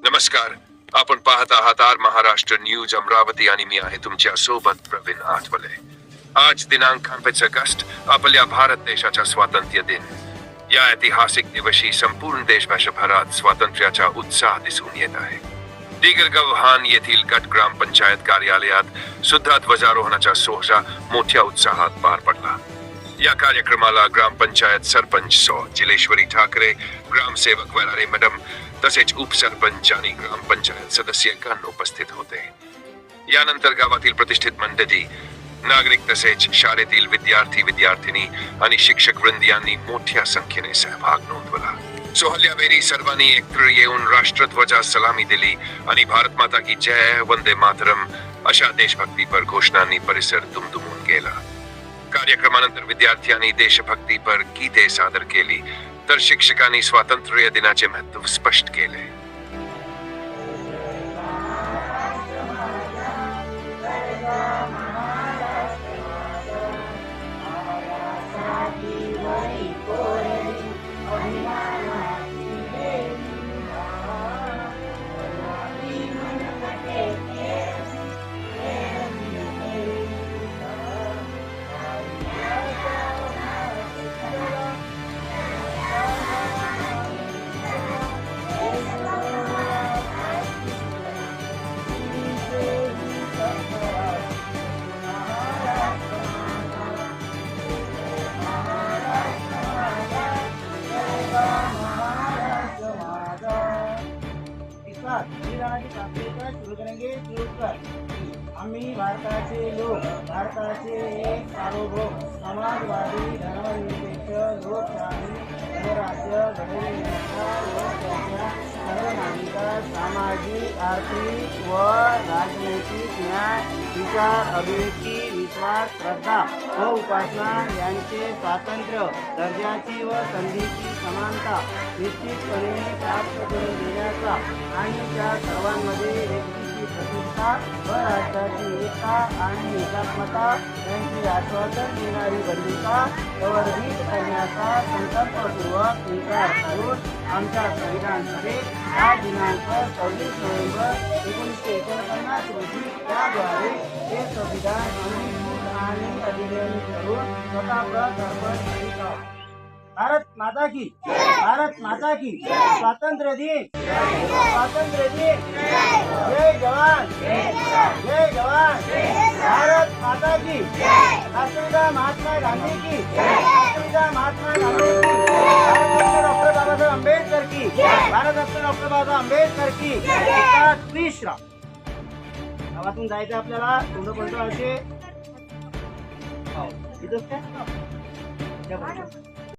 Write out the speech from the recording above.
नमस्कार. आपण पाहत आहात आर महाराष्ट्र न्यूज अमरावती आणि मी आहे तुमच्यासोबत प्रवीण आठवले. आज दिनांक पंचवीस ऑगस्ट आपल्या भारत देशाचा स्वातंत्र्य दिन. या ऐतिहासिक दिवशी संपूर्ण देशभरात स्वातंत्र्याचा उत्साह दिसून येत आहे. दिगरगव्हाण येथील गट ग्रामपंचायत कार्यालयात सुद्धा ध्वजारोहणाचा सोहळा मोठ्या उत्साहात पार पडला. या कार्यक्रमाला ग्रामपंचायत सरपंच सौ जिलेश्वरी ठाकरे ग्रामसेवक वरारे मॅडम तसेच उपसरपंच आणि ग्रामपंचायत सदस्यगण उपस्थित होते. यानंतर गावातील प्रतिष्ठित मंडळी नागरिक तसेच शाळेतील विद्यार्थी विद्यार्थिनी आणि शिक्षक वृंद यांनी मोठ्या संख्येने सहभाग नोंदवला. सोहल्यावेळी सर्वांनी एकत्र येऊन राष्ट्रध्वजा सलामी दिली आणि भारत माता की जय वंदे मातरम अशा देशभक्तीपर घोषणांनी परिसर दुमदुमून गेला. कार्यक्रमानंतर विद्यार्थ्यांनी देशभक्तीपर गीते सादर केली तर शिक्षकांनी स्वातंत्र्य दिनाचे महत्त्व स्पष्ट केले. विश्वास बलिदानाची प्राप्तीचा सुरू आम्ही भारताचे लोक भारताचे एक सार्वभौम समाजवादी धर्मनिरपेक्ष लोकशाही स्वराज्य घडविण्याचा लोकशाहीच्या सर्व नागरिकात सामाजिक आर्थिक व राजनैतिक न्याय विचार अभिरुची विश्वास श्रद्धा व उपासना यांचे स्वातंत्र्य दर्जाची व संधीची समानता निश्चितपणे प्राप्त करून देण्याचा आणि त्या सर्वांमध्ये व्यक्तीची प्रतिष्ठा व राष्ट्राची एकता आणि एकात्मता यांची आश्वासन देणारी भूमिका प्रवर्धित करण्याचा संकल्पपूर्वक विचार करून आमच्या संविधान सभेत हा दिनांक सव्वीस नोव्हेंबर एकोणीसशे एकोणपन्नास रोजी त्याद्वारे हे संविधान आणि अधिनियमित करून स्वतःप्रत अर्पण करीत आहोत. माता की। भारत माता की। स्वातंत्र्य दिन। स्वातंत्र्य दिन। जय जवान। जय जवान। भारत माता की। राष्ट्रपिता महात्मा गांधी की। राष्ट्रपिता महात्मा गांधी की। डॉक्टर बाबासाहेब आंबेडकर की। भारतरत्न डॉक्टर बाबासाहेब आंबेडकर की। एकाच विश्राम गावातून जायचं आपल्याला तोंड कोणतं असे. हो. इथंच काय? हो.